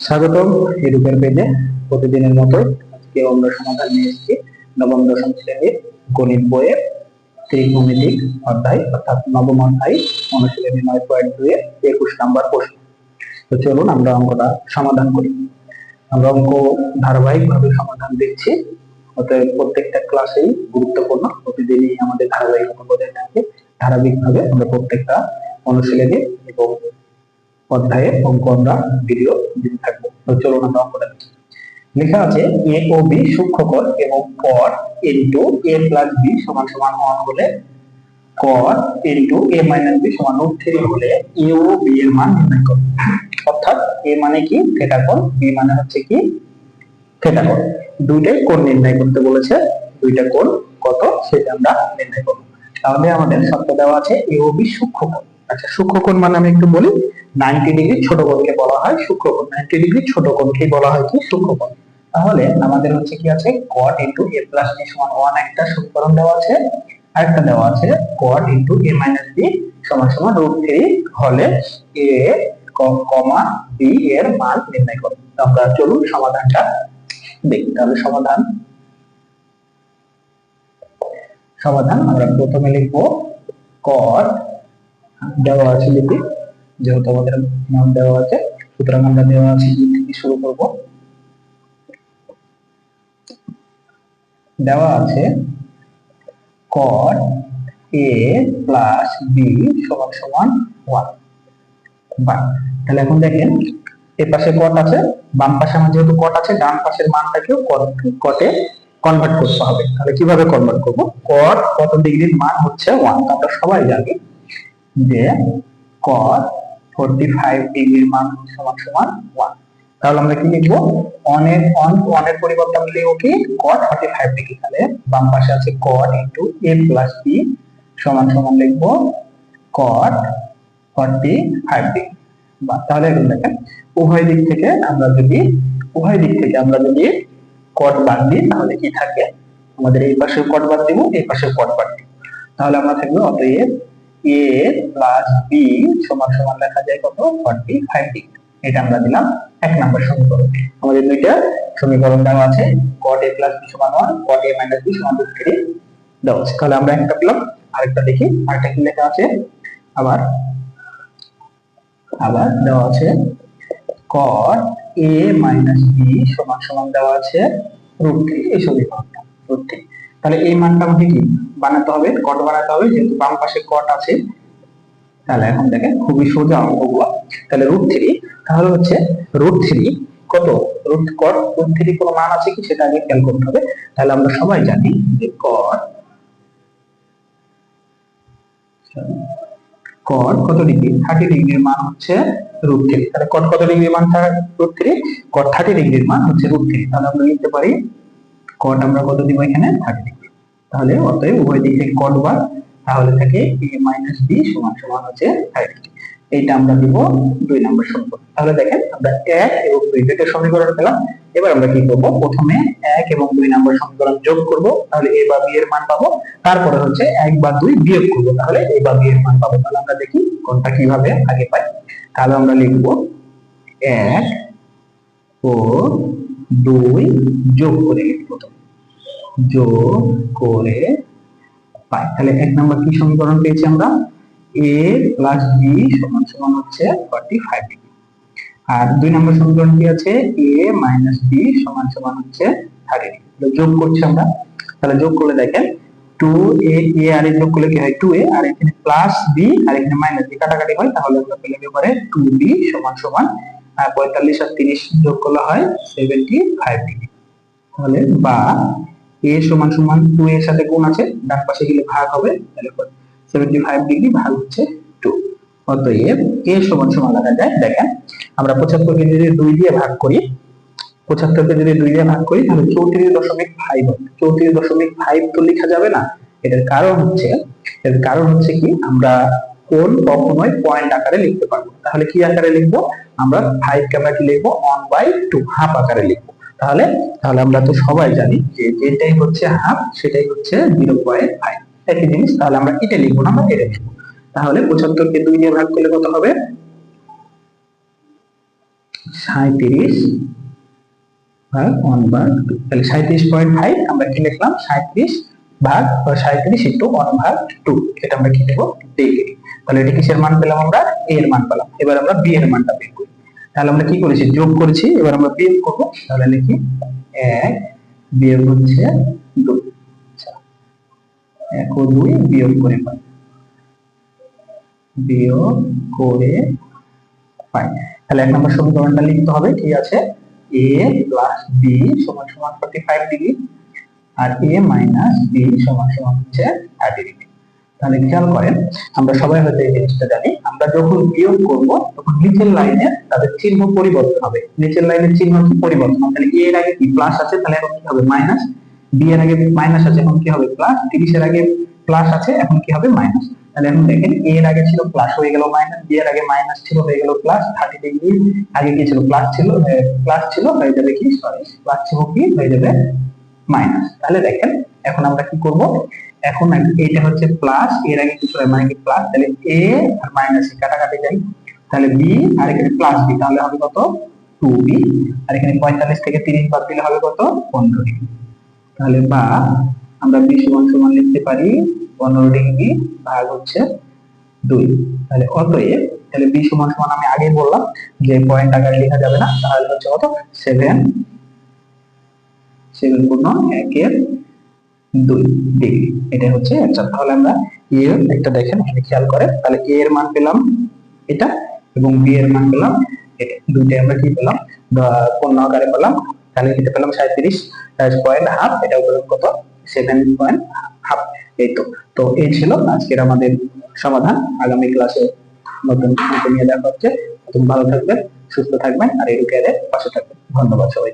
স্বাগতম এডুকের পেজে প্রতিদিনের মতো আজকে অন্য সমাধান নিয়ে এসেছি। নবম, দশম শ্রেণির গণিত বইয়ের ত্রিকোণমিতিক অধ্যায়, অর্থাৎ নবম অধ্যায়, অনুশীলনী নয় পয়েন্ট দুই একুশ নাম্বার প্রশ্ন। তো চলুন আমরা অঙ্কটা সমাধান করি। আমরা অঙ্ক ধারাবাহিকভাবে সমাধান দিচ্ছি অতএব প্রত্যেকটা ক্লাসেই গুরুত্বপূর্ণ, প্রতিদিনই আমাদের ধারাবাহিকতা বজায় থাকে। ধারাবাহিকভাবে আমরা প্রত্যেকটা অনুশীলনী এবং অধ্যায়ে অঙ্ক আমরা ভিডিও দিতে থাকব। তো চলুন আমরা অঙ্কটা লেখা আছে, এ ও বি সূক্ষ্মকর এবং কর ইন্টু এ প্লাস বি সমান সমান ওয়ান হলে কর ইন্টু এ মাইনাস বি সমান রুট হলে এ ও বি এর মান নির্ণয় করো। অর্থাৎ এ মানে কি? থিটা কোণ বি মানে হচ্ছে কি? থিটা কোণ। দুইটাই কোণ নির্ণয় করতে বলেছে। দুইটা কোণ কত? সেটা আমরা নির্ণয় করব। তাহলে আমাদের শর্ত দেওয়া আছে এ ও বি সূক্ষ্মকোণ। আচ্ছা সূক্ষ্মকোণ মানে আমি একটু বলি 90 ডিগ্রি ছোট কোণকে বলা হয় সূক্ষ্মকোণ 90 ডিগ্রি ছোট কোণকে বলা হয় কি? সূক্ষ্মকোণ তাহলে আমাদের হচ্ছে কি আছে? cot into a plus b সমান 1 একটা সমীকরণ দেওয়া আছে। আরেকটা দেওয়া আছে, cot into a minus b সমান সমান রুট থ্রি হলে a কমা b এর মান নির্ণয় করো। আমরা চলুন সমাধানটা দেখি। তাহলে সমাধান। সমাধান আমরা প্রথমে লিখব cot দেওয়া আছে লিপি। যেহেতু আমাদের নাম দেওয়া আছে, সুতরাং আমরা দেওয়া আছে ই থেকে শুরু করব। দেওয়া আছে cot a প্লাস b সমান সমান 1 বা, তাহলে এখন দেখেন এর পাশে কট আছে, বাম পাশে আমার যেহেতু কট আছে, ডান পাশের মানটাকেও কটে কনভার্ট করতে হবে। তাহলে কীভাবে কনভার্ট করব? কট কত ডিগ্রির মান হচ্ছে ওয়ান আমরা সবাই জানি যে cos 45 ডিগ্রির মান সমান সমান 1 তাহলে আমরা কি লিখব? অন কি? cot 45 ডিগ্রি তাহলে বাম পাশে আছে a প্লাস সমান সমান লিখব 45 ডিগ্রি তাহলে এখন দেখেন, উভয় দিক থেকে আমরা যদি, উভয় দিক থেকে আমরা যদি cot বাদ দিই, তাহলে কি থাকে? আমাদের এই পাশে cot বাদ দিব, এই পাশে cot বাদ দিব। তাহলে আমরা থাকবে অতএব a প্লাস b সমান সমান লেখা যায় কত? 45 ডিগ্রি এটা আমরা দিলাম এক নম্বর সমীকরণ। আমাদের দুইটা সমীকরণ দেওয়া আছে। cot a প্লাস b সমান 1 cot a মাইনাস b সমান থ্রি দেওয়া আছে তাহলে আমরা একটা পেলাম, আরেকটা দেখি, আরেকটা কি লেখা আছে? আবার আবার দেওয়া আছে, cot a মাইনাস b সমান সমান দেওয়া আছে রুট থ্রি এই সমীকরণটা রুট থ্রি তাহলে এই মানটা আমাকে কি বানাতে হবে? কট বানাতে হবে, যেহেতু বাম পাশে কট আছে। তাহলে এখন দেখেন খুবই সোজা অঙ্কগুলো তাহলে রুট থ্রি তাহলে হচ্ছে রুট থ্রি কত? রুট কট রুট থ্রি কোনো মান আছে কি? সেটা আগে খেয়াল করতে হবে। তাহলে আমরা সবাই জানি যে কট কট কত ডিগ্রি থার্টি ডিগ্রির মান হচ্ছে রুট থ্রি তাহলে কট কত ডিগ্রির মান? রুট থ্রি কট থার্টি ডিগ্রির মান হচ্ছে রুট থ্রি তাহলে আমরা লিখতে পারি কট আমরা কত দিব এখানে? থার্টি তাহলে অতএব উভয় দিক থেকে কট বার, তাহলে থাকে a মাইনাস b সমান সমান হচ্ছে 30 এইটা আমরা দিব দুই নম্বর সমীকরণ। তাহলে দেখেন আমরা এক এবং দুই, দুইটা সমীকরণ পেলাম। এবার আমরা কি করব? প্রথমে এক এবং দুই নম্বর সমীকরণ যোগ করব। তাহলে a বা b এর মান পাবো। তারপরে হচ্ছে এক বা দুই বিয়োগ করব। তাহলে a বা b এর মান পাবো। তাহলে আমরা দেখি কোনটা কীভাবে আগে পাই। তাহলে আমরা লিখব এক ও দুই যোগ করে লিখব যোগ করে পাই। তাহলে এক নম্বর কি সমীকরণ পেয়েছি আমরা? A প্লাস b সমান সমান হচ্ছে 45 ডিগ্রি আর দুই নম্বর সমীকরণ কি আছে? A মাইনাস b সমান সমান হচ্ছে 30 ডিগ্রি যোগ করছি আমরা। তাহলে যোগ করলে দেখেন 2a a আর a যোগ করলে কি হয়? 2a আর এখানে প্লাস b আর এখানে মাইনাস b কাটাকাটি হয়। তাহলে আমরা পেলে এবারে 2b সমান সমান 45 আর 30 যোগ করলে হয় 75 ডিগ্রি। তাহলে বা a সমান সমান 2 এর সাথে গুণ আছে, ডান পাশে গেলে ভাগ হবে, তাহলে 75 ডিগ্রি ভাগ হচ্ছে 2 অতএব a সমান সমান লেখা যায়, দেখেন, আমরা 75 কে যদি 2 দিয়ে ভাগ করি 75 কে যদি 2 দিয়ে ভাগ করি, তাহলে 34.5 হবে। 34.5 তো লেখা যাবে না। এটার কারণ হচ্ছে, এর কারণ হচ্ছে কি? আমরা কোন কখনোই পয়েন্ট আকারে লিখতে পারব তাহলে কি আকারে লিখব? আমরা ফাইভ কে আমরা কি লিখব? ওয়ান বাই টু হাফ আকারে লিখব। তাহলে তাহলে আমরা তো সবাই জানি যে যেটাই হচ্ছে হাফ সেটাই হচ্ছে জিরো পয়েন্ট ফাইভ একই জিনিস, তাহলে আমরা এটা লিখব না, আমরা এটা লিখব। তাহলে পঁচাত্তর কে দুই দিয়ে ভাগ করলে কত হবে? সাঁত্রিশ ভাগ ওয়ান ভাগ টু তাহলে সাঁত্রিশ পয়েন্ট ফাইভ আমরা কি লিখলাম? সাঁত্রিশ ভাগ সাঁত্রিশ ইন্টু ওয়ান ভাগ টু এটা আমরা কি দেবো ডিগ্রি তাহলে এটা কিসের মান পেলাম আমরা? এ এর মান পেলাম। এবার আমরা বি এর মানটা বের করি। তাহলে আমরা কি করেছি? যোগ করেছি। এবার আমরা বিয়োগ করব। তাহলে লিখি এক বিয়োগ হচ্ছে দুই। আচ্ছা। এক ও দুই বিয়োগ করে পাই। বিয়োগ করে পাই। তাহলে এক নম্বর সমীকরণটা লিখতে হবে। কি আছে? এ প্লাস বি সমান সমান ফর্টি ফাইভ ডিগ্রি আর এ মাইনাস বি সমান সমান হচ্ছে থার্টি ডিগ্রি তাহলে খেয়াল করেন, আমরা সবাই হয়তো এই জিনিসটা জানি, আমরা যখন বিয়োগ করব, তখন নিচের লাইনে তাদের চিহ্ন পরিবর্তন হবে। নিচের লাইনের চিহ্ন কি পরিবর্তন। তাহলে এ এর আগে কি প্লাস আছে? তাহলে এখন কি হবে? মাইনাস বি এর আগে মাইনাস আছে, এখন কি হবে? প্লাস তিরিশের আগে প্লাস আছে, এখন কি হবে? মাইনাস তাহলে এখন দেখেন এ এর আগে ছিল প্লাস হয়ে গেল মাইনাস বি এর আগে মাইনাস ছিল, হয়ে গেল প্লাস থার্টি ডিগ্রি আগে কি ছিল? প্লাস ছিল প্লাস ছিল, হয়ে যাবে কি? সরি প্লাস ছিল কি? হয়ে যাবে মাইনাস তাহলে দেখেন, এখন আমরা কি করব? এখন এইটা হচ্ছে প্লাস এর আগে কিছু মানে কি প্লাস তাহলে এ আর মাইনাস কাটাকাটি যাই, তাহলে বি আর এখানে প্লাস বি তাহলে হবে কত? টু বি আর এখানে পঁয়তাল্লিশ থেকে তিরিশ বাদ দিলে হবে কত? পনেরো ডিগ্রি। তাহলে বা আমরা বি সমান সমান লিখতে পারি, পনেরো ডিগ্রি ভাগ হচ্ছে দুই। তাহলে অতএব, তাহলে বি সমান সমান আমি আগে বললাম যে পয়েন্ট আকারে লেখা যাবে না, তাহলে হচ্ছে কত? সেভেন সেভেন পূর্ণ একের দুই ডিগ্রি এটা হচ্ছে অ্যান্সার তাহলে আমরা এ এর একটা দেখেন, এখানে খেয়াল করে তাহলে এ এর মান পেলাম এটা এবং বি এর মান পেলাম এটা। দুইটাই আমরা কি পেলাম? পূর্ণ আকারে পেলাম। তাহলে এটা পেলাম সাঁত্রিশ পয়েন্ট হাফ এটা পেলাম কত? সেভেন পয়েন্ট হাফ এই তো। তো এই ছিল আজকের আমাদের সমাধান। আগামী ক্লাসে নতুন নিয়ে দেখা হচ্ছে। তুমি ভালো থাকবেন, সুস্থ থাকবেন, আর এডুকেয়ারের পাশে থাকবেন। ধন্যবাদ সবাই